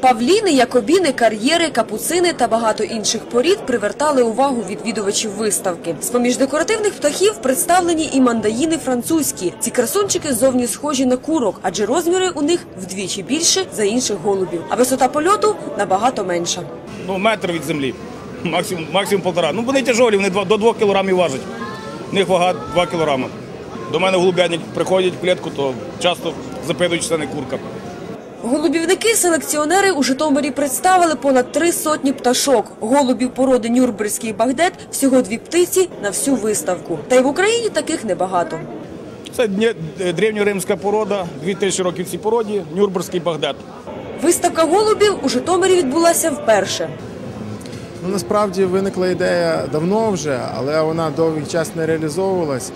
Павліни, якобіни, кар'єри, капуцини та багато інших порід привертали увагу відвідувачів виставки. З-поміж декоративних птахів представлені і мандаїни французькі. Ці красунчики зовні схожі на курок, адже розміри у них вдвічі більше за інших голубів, а висота польоту набагато менша. ну, метр від землі, максимум, максимум полтора. Ну, вони тяжолі, вони два- до 2 кілограмів важать. В них вага 2 кілограми. До мене голубятник приходять в клітку, то часто запитують, чи це не курка. Голубівники-селекціонери у Житомирі представили понад три сотні пташок. Голубів породи Нюрнберзький багдет – всього дві птиці на всю виставку. Та й в Україні таких небагато. Це древньоримська порода, 2000 років цій породі, Нюрнберзький багдет. Виставка голубів у Житомирі відбулася вперше. Ну, насправді виникла ідея давно вже, але вона довгий час не реалізовувалась.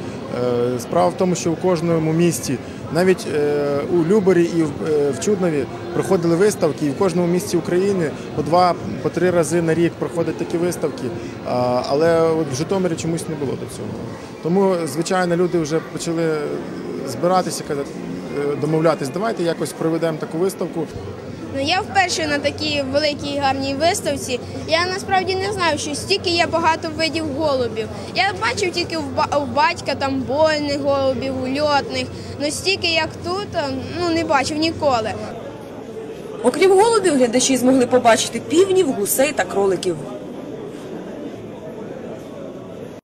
Е, Справа в тому, що у кожному місті, навіть е, у Люборі і в е, Чуднові проходили виставки, і в кожному місті України по два, по три рази на рік проходять такі виставки. Але от в Житомирі чомусь не було до цього. Тому, звичайно, люди вже почали збиратися, казати, домовлятись, давайте якось проведемо таку виставку. Ну, я вперше на такій великій гарній виставці. Я насправді не знаю, що стільки є багато видів голубів. Я бачив тільки в ба- батька там больних голубів, ульотних. Ну стільки як тут, ну не бачив ніколи. Окрім голубів, глядачі змогли побачити півнів, гусей та кроликів.